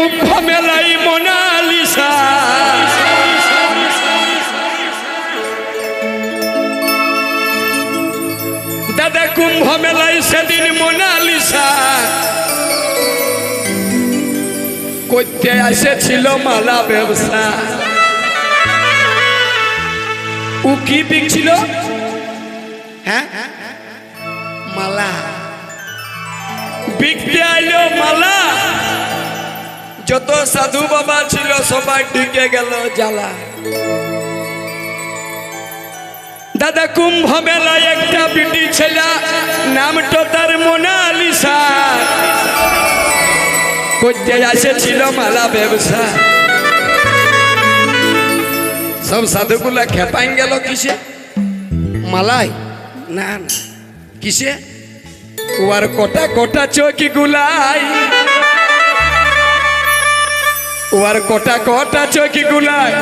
কুম্ভ মেলাই মোনালিসা দাদা কুম্ভ মেলাই সেদিন মোনালিসা করতে এসেছিল মালা ব্যবসা। ও কি বিকছিল? হ্যাঁ? মালা। বিকতে আইলো মালা। যত সাধু বাবা ছিল সবাই ঢুকে গেল জ্বালা। দাদা কুম্ভ মেলায় একটা বিটি ছেলা নামটা তার মোনালিসা। করতে এসেছিল মালা ব্যবসা? সব সাধুগুলা খেপাই গেল কিসে? মালাই? না না। কিসে? ওর কোটা কোটা চৌকি গুলাই ওর কোটা কোটা চৌকি গুলাই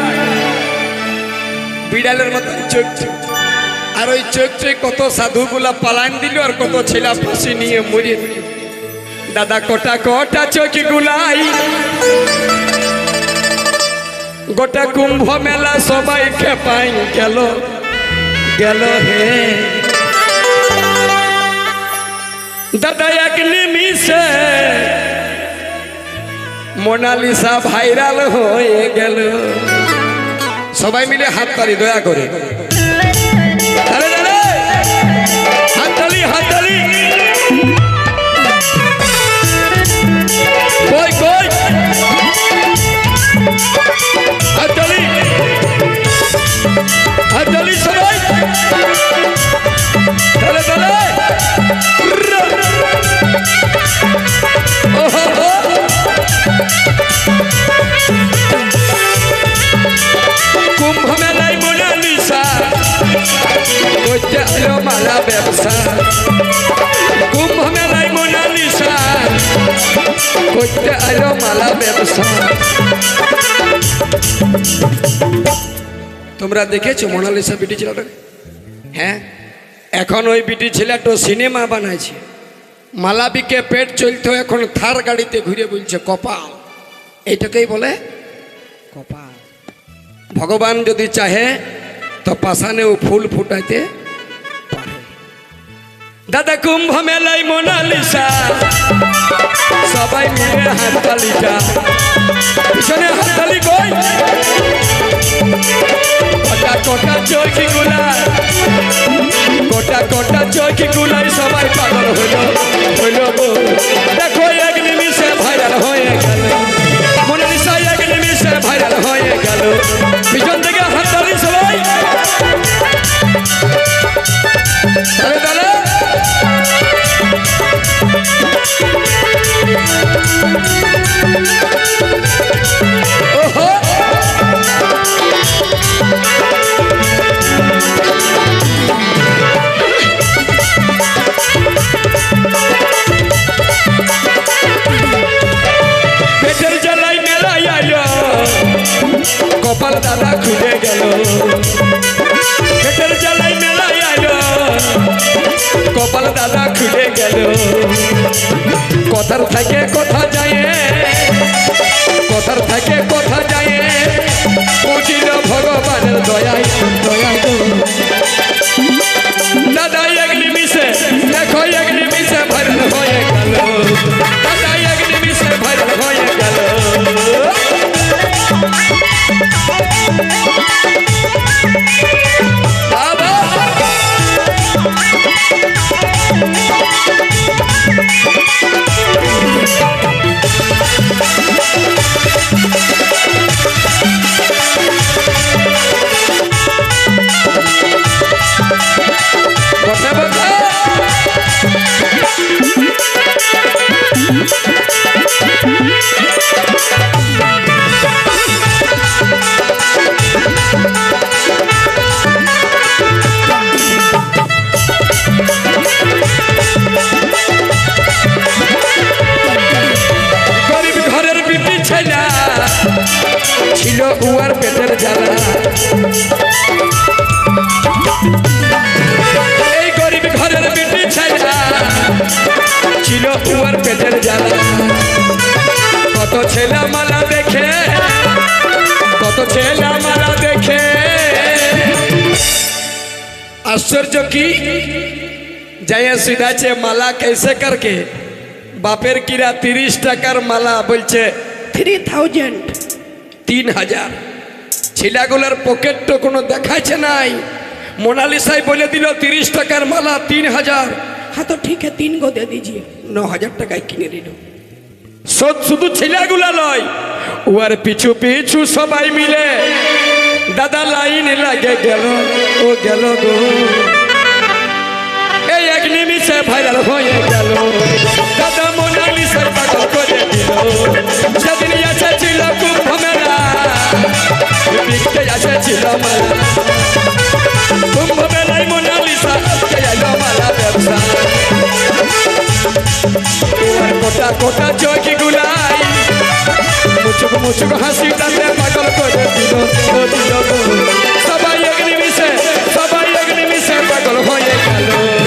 বিড়ালের মতন চোখ চোখ। আর ওই চোখ চোখ কত সাধুগুলা পালান দিল আর কত ছেলা ফাঁসি নিয়ে মরে দাদা, কোটা কোটা চৌকি গুলাই গোটা কুম্ভ মেলা সবাই খেপাই গেল। গেল হে। দাদা, এক নিমিষে মোনালিসা ভাইরাল হয়ে গেল। সবাই মিলে হাত তালি দয়া করে। হাত তালি হাততালি হাততালি। ব্যবসা কুম্ভ মেলায় মোনালিসা করতে মালা ব্যবসা তোমরা দেখেছ মোনালিসা বিটি ছেলেটা হ্যাঁ? এখন ওই বিটি ছেলেটা সিনেমা বানাইছে। মালাবিকে পেট চলতো এখন থার গাড়িতে ঘুরে বলছে, কপাল। এইটাকেই বলে কপাল। ভগবান যদি চাহে তো পাশানেও ফুল ফুটাইতে দাদা কুম্ভ মেলাই মোনালিসা। সবাই মিলে হাততালিটা। পিছনে হাততালি কই? কটা কটা চৌকি গুলাই কটা কটা চৌকি গুলাই সবাই পাগল হইল হইল দেখো এক নিমিষে ভাইরাল হয়ে গেল। মোনালিসা এক নিমিষে ভাইরাল হয়ে গেল। পিছন পেটের জ্বালাই মেলাই আইলো। কপাল দাদা খুলে গেল। কথার থাকে কথা যায় কথার থাকে কথা উয়ার পেটের জ্বালা। এই গরিব ঘরের বেটি ছিল পেটের জ্বালা। কত ছেলে মালা দেখে, কত মালা দেখে। আশ্চর্য কি? যাইয়া সিধাছে মালা কেসে করকে? বাপের কিরা তিরিশ টাকার মালা বলছে থ্রি থাউজেন্ড তিন হাজার ছেলেগুলোর পকেট তো কোনো দেখাচ্ছে নাই। মোনালিসাই বলে দিল, তিরিশ টাকার মালা তিন হাজার হ্যাঁ তো ঠিক है তিন গো, দিয়ে দিজিয়ে ন হাজার টাকায় কিনে দিল সব শুধু ছেলেগুলা লয়। উয়ার পিছু পিছু সবাই মিলে দাদা লাইন লাগে গেল, ও গেল গো। এই এক নিমিষে ভাইরাল হয়ে গেল। দাদা মোনালিসাই পাগল করে দিল। সেদিন এসেছিল কুম্ভ মেলা বিকতে এসেছিল মালা কুম্ভ মেলায় মোনালিসা আজকে এলো মালা ব্যবসা তোমার কোটা সবাই এক নিমিষে সবাই এক নিমিষে পাগল হয়ে গেল